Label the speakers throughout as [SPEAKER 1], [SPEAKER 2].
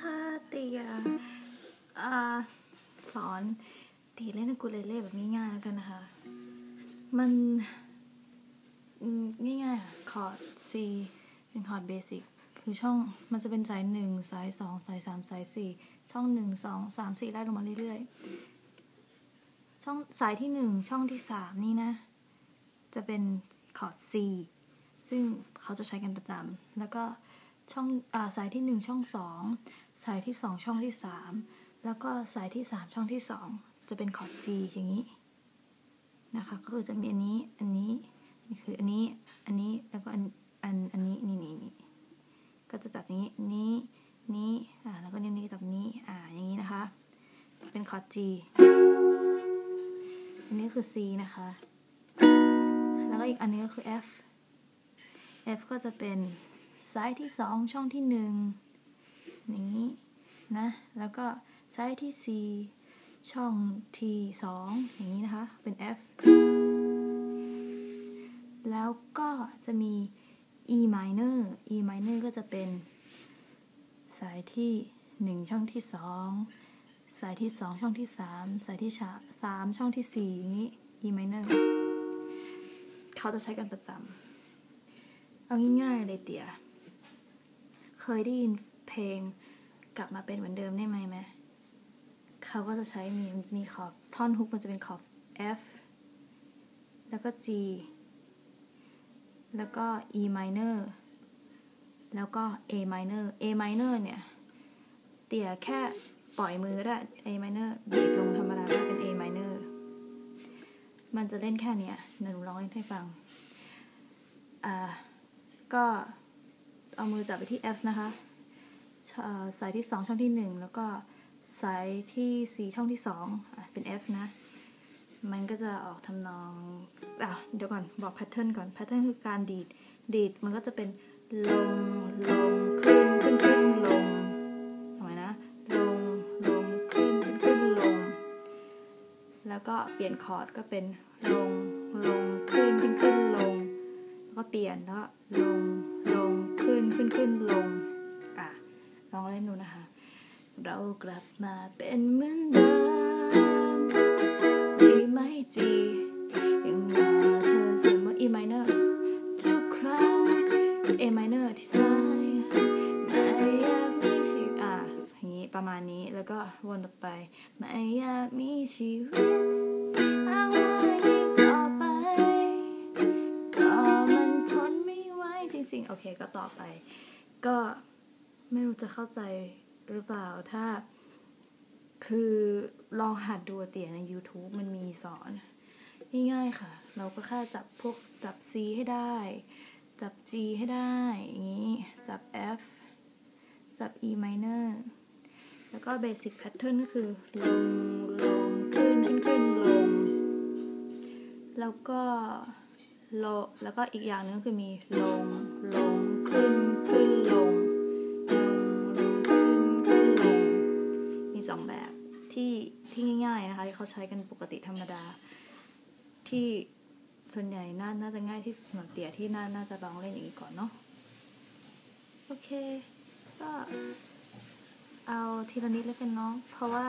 [SPEAKER 1] ค่ะเตียอ่าสอนตีเล่นกูเลเล่แบบง่ายๆแล้วกันนะคะ มันง่ายๆอะคอร์ด C เป็นคอร์ดเบสิกคือช่องมันจะเป็นสายหนึ่งสายสองสายสามสายสี่ช่องหนึ่งสองสามสี่ไล่ลงมาเรื่อยๆ ช่องสายที่หนึ่งช่องที่สามนี่นะ จะเป็นคอร์ด C ซึ่งเขาจะใช้กันประจำแล้วก็ ช่องอาสายที่หนึ่งช่องสองสายที่สองช่องที่สามแล้วก็สายที่สามช่องที่สองจะเป็นคอร์ด G อย่างนี้นะคะก็คือจะมีอันนี้อันนี้นี่คืออันนี้อันนี้แล้วก็อันอันอันนี้นี่นี่นี่ก็จะจับนี้นี้นี้อ่าแล้วก็นิ้วนี้จับนี้อ่าอย่างนี้นะคะ เป็นคอร์ด G อันนี้คือ C นะคะ แล้วก็อีกอันนี้ก็คือ F F ก็จะเป็น สายที่สองช่องที่หนึ่งอย่างนี้นะ แล้วก็สายที่สี่ช่องที่สองอย่างนี้นะคะ เป็น F แล้วก็จะมี E minor E minor ก็จะเป็น สายที่หนึ่งช่องที่สองสายที่สองช่องที่สามสายที่สามช่องที่สี่อย่างนี้ E minor เขาจะใช้กันประจำเอาง่ายๆเลยเตี๋ย เคยได้ยินเพลงกลับมาเป็นเหมือนเดิมได้ไหมไหมเขาก็จะใช้มีมีขอบท่อนฮุกมันจะเป็นขอบ F แล้วก็ G แล้วก็ E minor แล้วก็ A minor A minor เนี่ย เตี๋ยแค่ปล่อยมือได้ A minor บีบลงธรรมดาได้เป็น A minor มันจะเล่นแค่เนี้ยหนูลองให้ฟัง อ่า ก็ เอามือจับไปที่ F นะคะ สายที่ 2 ช่องที่ 1 แล้วก็สายที่ 4 ช่องที่2อะเป็น F นะ มันก็จะออกทำนองอะเดี๋ยวก่อนบอกแพทเทิร์นก่อน แพทเทิร์นคือการดีด ดีดมันก็จะเป็นลง ลง ขึ้น ขึ้น ขึ้น ลงทำไมนะ ลง ลง ขึ้น ขึ้น ขึ้น ลง แล้วก็เปลี่ยนคอร์ดก็เป็นลง ลง ขึ้น ขึ้น ขึ้น ลง แล้วก็เปลี่ยนแล้วลง ลง นขึ้นขึ้นลงอะลองเล่นดูนะคะ เรากลับมาเป็นเหมือนเดิมดีไหมจียังรอเธอเสมอ E minor ทุกครั้ง A minor ที่ซ้ายไม่อยากมีชีวิตอะอย่างนี้ประมาณนี้แล้วก็วนต่อไปไม่อยากมีชีวิตเอา จริง โอเค ก็ต่อไป ก็ไม่รู้จะเข้าใจหรือเปล่าถ้า คือลองหัดดูเตี๋ยใน YouTube มันมีสอน ง่ายๆค่ะ เราก็แค่จับพวกจับ C ให้ได้ จับ G ให้ได้อย่างนี้ จับ F จับ E minor แล้วก็ basic pattern ก็คือ ลง ลง ขึ้น ขึ้น ขึ้น ลง แล้วก็ โลแล้วก็อีกอย่างหนึงก็คือมีลงลงขึ้นขึ้นลงลงลงขึ้นขึ้นลง มีสองแบบที่ที่ง่ายๆนะคะที่เขาใช้กันปกติธรรมดา ที่ส่วนใหญ่น่าน่าจะง่ายที่สุดสำหรับเตี่ยที่น่าน่าจะลองเล่นอย่างนี้ก่อนเนาะโอเค ก็เอาทีละนิดแล้วกันเนาะเพราะว่า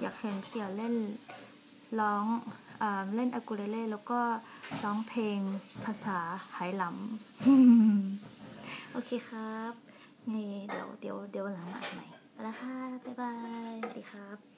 [SPEAKER 1] อยากเห็นเตี่ยเล่น ร้องอ่าเล่นอากูเลเล่แล้วก็ร้องเพลงภาษาไหหลำ โอเคครับไงเดี๋ยวเดี๋ยวเดี๋ยวหลังมาใหม่แล้วค่ะ บ๊ายบาย สวัสดีครับ